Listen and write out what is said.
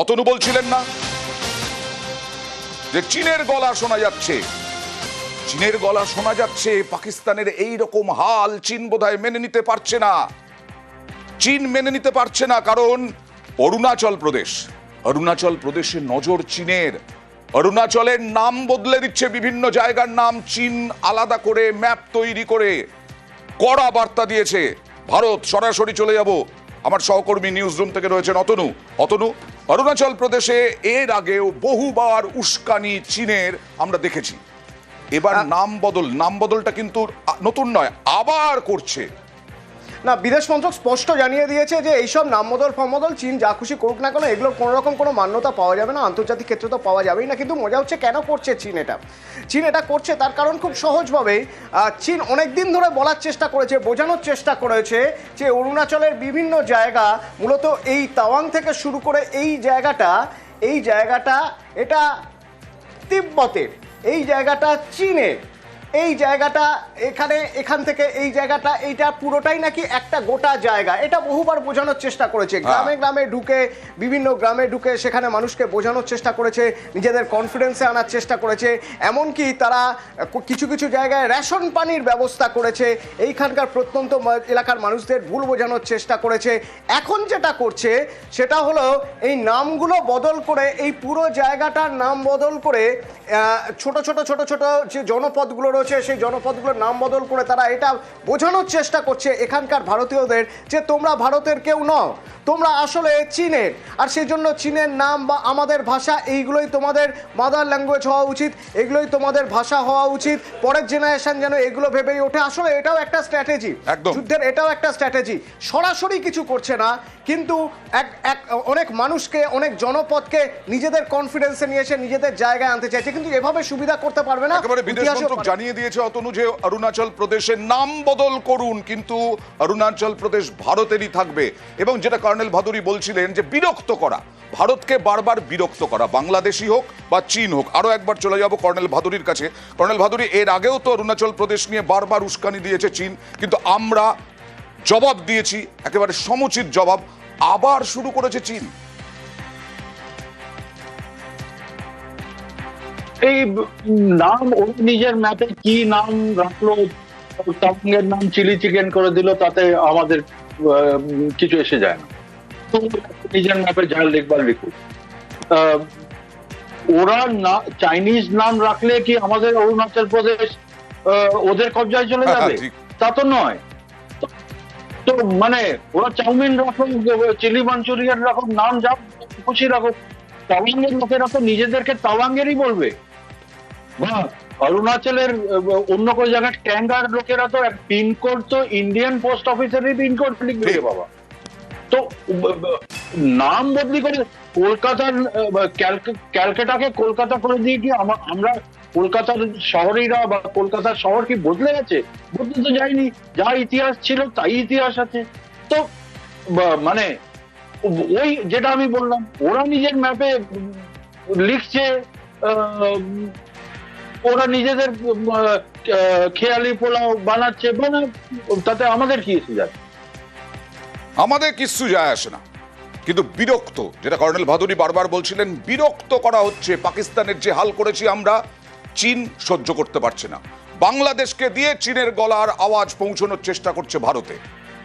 অতনু বলছিলেন না যে চীনের গলা শোনা যাচ্ছে। চীনের গলা শোনা যাচ্ছে, পাকিস্তানের এই রকম হাল চীন বোধহয় মেনে নিতে পারছে না। চীন মেনে নিতে পারছে না কারণ অরুণাচল প্রদেশ, অরুণাচল প্রদেশে নজর চীনের। অরুণাচলের নাম বদলে দিচ্ছে বিভিন্ন জায়গার নাম, চীন আলাদা করে, ম্যাপ তৈরি করে। কড়া বার্তা দিয়েছে, ভারত সরাসরি চলে যাব। আমার সহকর্মী নিউজ রুম থেকে রয়েছেন অতনু। অতনু? অরুণাচল প্রদেশে এর আগেও বহুবার উস্কানি চীনের আমরা দেখেছি। এবার নাম বদল নাম বদলটা কিন্তু নতুন নয় আবার করছে। না, বিদেশ মন্ত্রক স্পষ্ট জানিয়ে দিয়েছে যে এইসব নামবদল ফমবদল চীন যা খুশি করুক না কেন এগুলোর কোনো রকম কোনো মান্যতা পাওয়া যাবে না। আন্তর্জাতিক ক্ষেত্রে তো পাওয়া যাবেই না, কিন্তু মজা হচ্ছে কেন করছে চীন এটা? চীন এটা করছে তার কারণ খুব সহজভাবেই চীন অনেক দিন ধরে বলার চেষ্টা করেছে, বোঝানোর চেষ্টা করেছে যে অরুণাচলের বিভিন্ন জায়গা, মূলত এই তাওয়াং থেকে শুরু করে এই জায়গাটা এই জায়গাটা এটা তিব্বতের, এই জায়গাটা চীনের। এই জায়গাটা এখানে এখান থেকে এই জায়গাটা এইটা পুরোটাই নাকি একটা গোটা জায়গা। এটা বহুবার বোঝানোর চেষ্টা করেছে। গ্রামে গ্রামে ঢুকে বিভিন্ন গ্রামে ঢুকে সেখানে মানুষকে বোঝানোর চেষ্টা করেছে নিজেদের কনফিডেন্সে আনার চেষ্টা করেছে। এমনকি তারা কিছু কিছু জায়গায় রেশন পানির ব্যবস্থা করেছে। এইখানকার প্রত্যন্ত এলাকার মানুষদের ভুল বোঝানোর চেষ্টা করেছে। এখন যেটা করছে সেটা হলো এই নামগুলো বদল করে এই পুরো জায়গাটার নাম বদল করে ছোট ছোট ছোট ছোট যে জনপদগুলো রয়েছে সেই জনপদগুলোর নাম বদল করে তারা এটা বোঝানোর চেষ্টা করছে এখানকার ভারতীয়দের যে তোমরা ভারতের কেউ নও তোমরা আসলে চীনের। আর সেই জন্য চীনের নাম বা আমাদের ভাষা এইগুলোই তোমাদের মাদার ল্যাঙ্গুয়েজ হওয়া উচিত এগুলোই তোমাদের ভাষা হওয়া উচিত। পরের জেনারেশন যেন এগুলো ভেবেই ওঠে। আসলে এটাও একটা স্ট্র্যাটেজি যুদ্ধের এটাও একটা স্ট্র্যাটেজি সরাসরি কিছু করছে না। কিন্তু এক এক অনেক মানুষকে অনেক জনপদকে নিজেদের কনফিডেন্সে নিয়ে এসে নিজেদের জায়গায় আনতে চাইছে কিন্তু এভাবে সুবিধা করতে পারবে না একেবারে বিদেশ মন্ত্রক জানিয়ে দিয়েছে অতনু যে অরুণাচল প্রদেশের নাম বদল করুন কিন্তু অরুণাচল প্রদেশ ভারতেরই থাকবে। এবং যেটা কর্নেল ভাদুরী বলছিলেন যে বিরক্ত করা ভারতকে বারবার বিরক্ত করা বাংলাদেশি হোক বা চীন হোক। আরও একবার চলে যাব কর্নেল ভাদুরীর কাছে। কর্নেল ভাদুরী এর আগেও তো অরুণাচল প্রদেশ নিয়ে বারবার উস্কানি দিয়েছে চীন কিন্তু আমরা জবাব দিয়েছি একেবারে সমুচিত জবাব আবার শুরু করেছে চীন। এই নাম ওর নিজের ম্যাপে কি নাম রাখল তাওয়াঙ্গের নাম চিলি চিকেন করে দিল তাতে আমাদের কিছু এসে যায় না। তো নিজের ম্যাপে যা লিখবার লিখুক। ওরা না চাইনিজ নাম রাখলে কি আমাদের অরুণাচল প্রদেশ ওদের কবজায় চলে যাবে? তা তো নয়। তো মানে ওরা চাউমিন রাখুক চিলি মাঞ্চুরিয়ান রাখুক নাম যা খুশি রাখুক তাওয়াঙ্গের লোকেরা তো নিজেদেরকে তাওয়াঙ্গেরই বলবে। বা অরুণাচলের অন্য কোনো জায়গায় ট্যাঙ্গার লোকেরা তো পিনকোড তো ইন্ডিয়ান পোস্ট অফিসেরই পিনকোড লিখবে বাবা। তো নাম বদলি করে কলকাতার ক্যালকাটাকে কলকাতা করে দিয়ে কি আমরা কলকাতার শহরেরা বা কলকাতার শহর কি বদলে গেছে? বদলে তো যায়নি। যা ইতিহাস ছিল তাই ইতিহাস আছে। তো মানে ওই যেটা আমি বললাম, ওরা নিজের ম্যাপে লিখছে ওরা নিজেদের খেয়ালি পোলাও বানাচ্ছে মানে তাতে আমাদের কি এসে যায়? আমাদের কিচ্ছু যায় আসে না। কিন্তু বিরক্ত, যেটা কর্নেল ভাদুরী বারবার বলছিলেন, বিরক্ত করা হচ্ছে, পাকিস্তানের যে হাল করেছি আমরা, চীন সহ্য করতে পারছে না। বাংলাদেশকে দিয়ে চীনের গলার আওয়াজ পৌঁছানোর চেষ্টা করছে ভারতে।